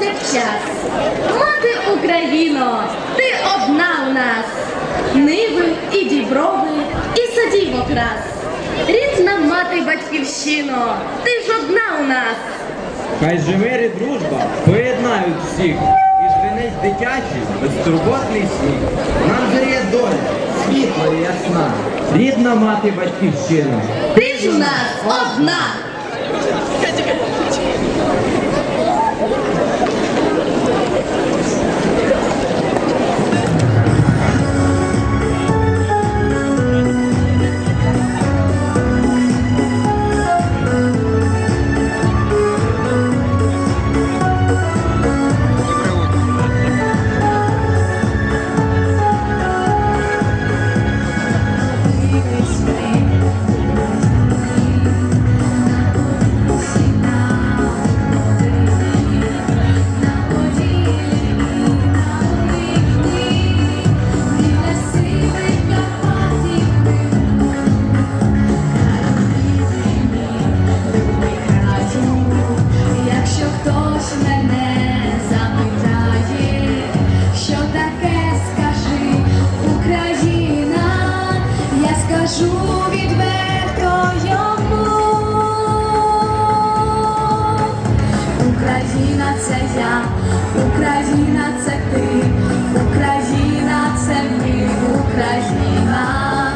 настав час. Мати Україно, ти одна у нас. Ниви і діброви, і садів окрас. Рідна мати батьківщино, ти ж одна у нас. Хай же мир і дружба поєднають всіх. І звенить дитячий, безтурботний сніг. Нам же доля, світла і ясна. Рідна мати батьківщина. Ти ж у нас одна. Кажу відверто йому, Україна це я, Україна це ти, Україна це ми, Україна,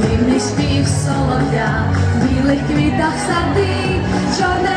вільний спів солов'я, в білих квітах сади, чорне.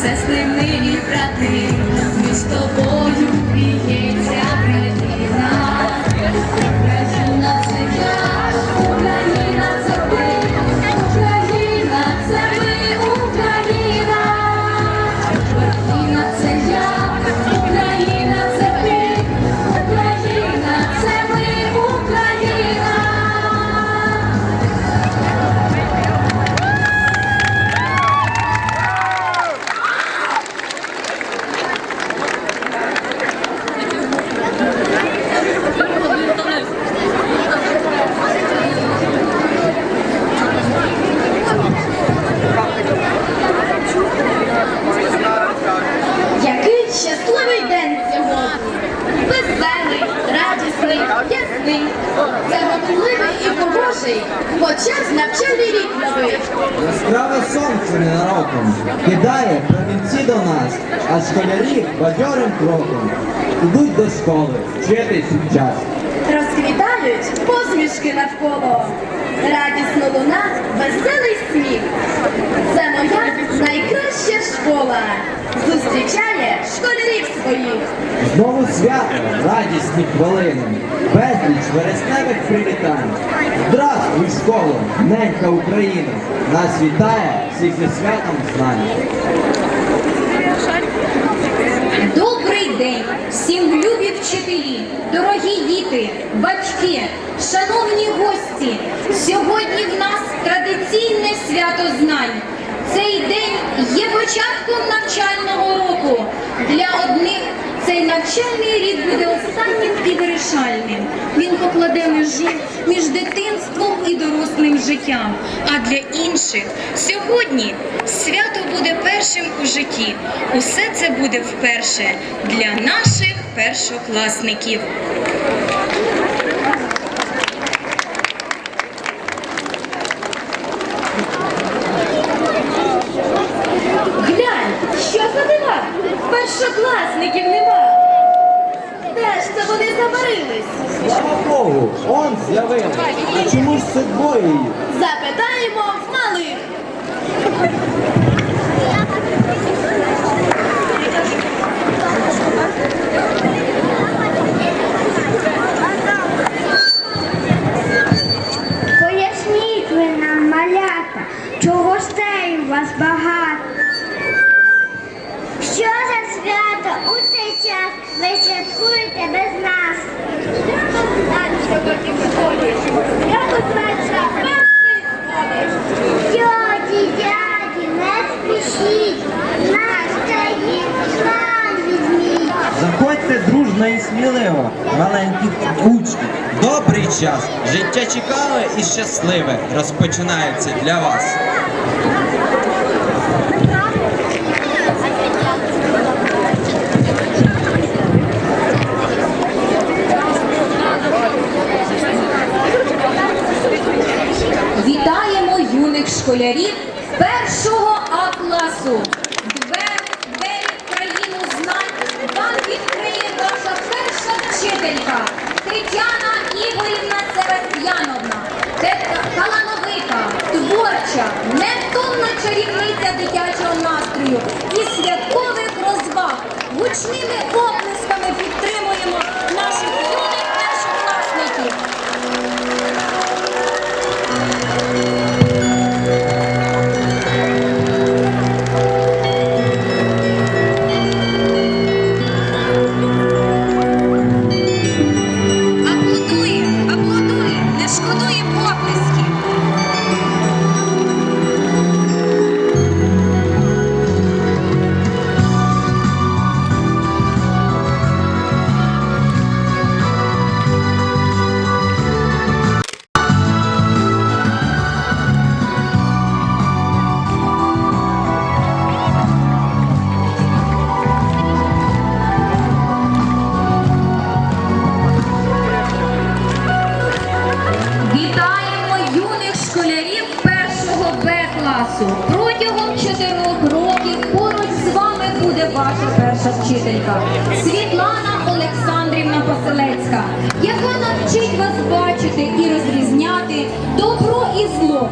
successfully сонце кидає промінці до нас, а школярі бадьорим кроком ідуть до школи, вчитись час. Розквітають посмішки навколо, радісно луна, веселий сміх. Це моя найкраща школа. Зустрічає школярів своїх. Знову свято, радісні хвилини, безліч вересневих привітань. Здравствуй, школо, ненька Україна, нас вітає всіх зі святом знань. Добрий день всім любі вчителі, дорогі діти, батьки, шановні гості. Сьогодні в нас традиційне свято знань. Цей день є початком навчального року. Для одних цей навчальний рік буде останнім і вирішальним. Він покладе межу між дитинством і дорослим життям. А для інших сьогодні свято буде першим у житті. Усе це буде вперше для наших першокласників. Першокласників нема. Де ж це вони забарились? Слава Богу, он з'явився. Чому ж це двоє її? Запитаємо в малих. Заходьте дружно і сміливо, маленькі кучки. Добрий час, життя цікаве і щасливе розпочинається для вас. Вітаємо юних школярів А класу. Двері, країну знань вам відкриє ваша перша вчителька Тетяна Ігорівна Севастьяновна. Це талановита, творча, невтомна чарівниця дитячого настрою і святкових розваг. Гучними Поселецька, яка навчить вас бачити і розрізняти добро і зло.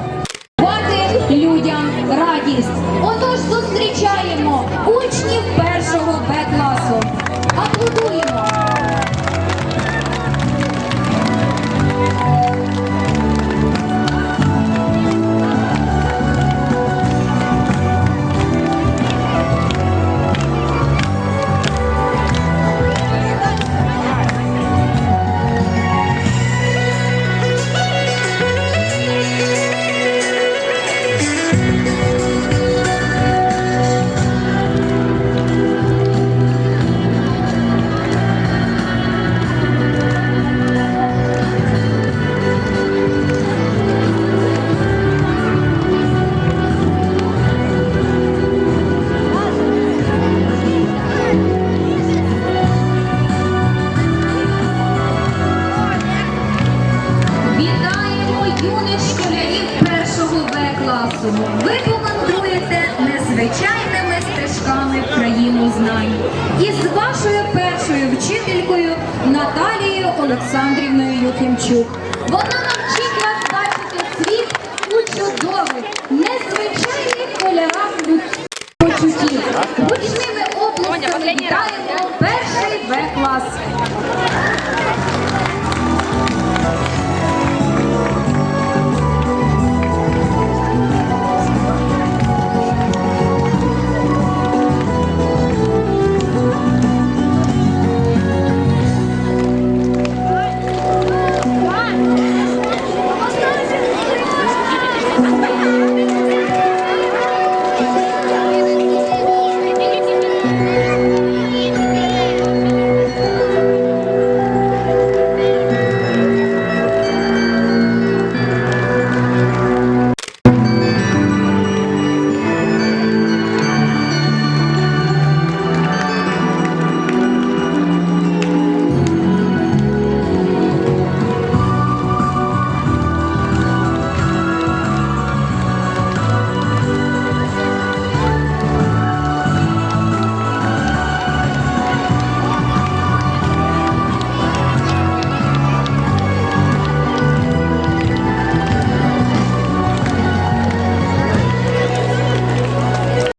В країну знань. І з вашою першою вчителькою Наталією Олександрівною Юхімчук. Вона навчить вас бачити світ у чудових, незвичайних кольорах людських почуттів. Гучними обласками вітаємо.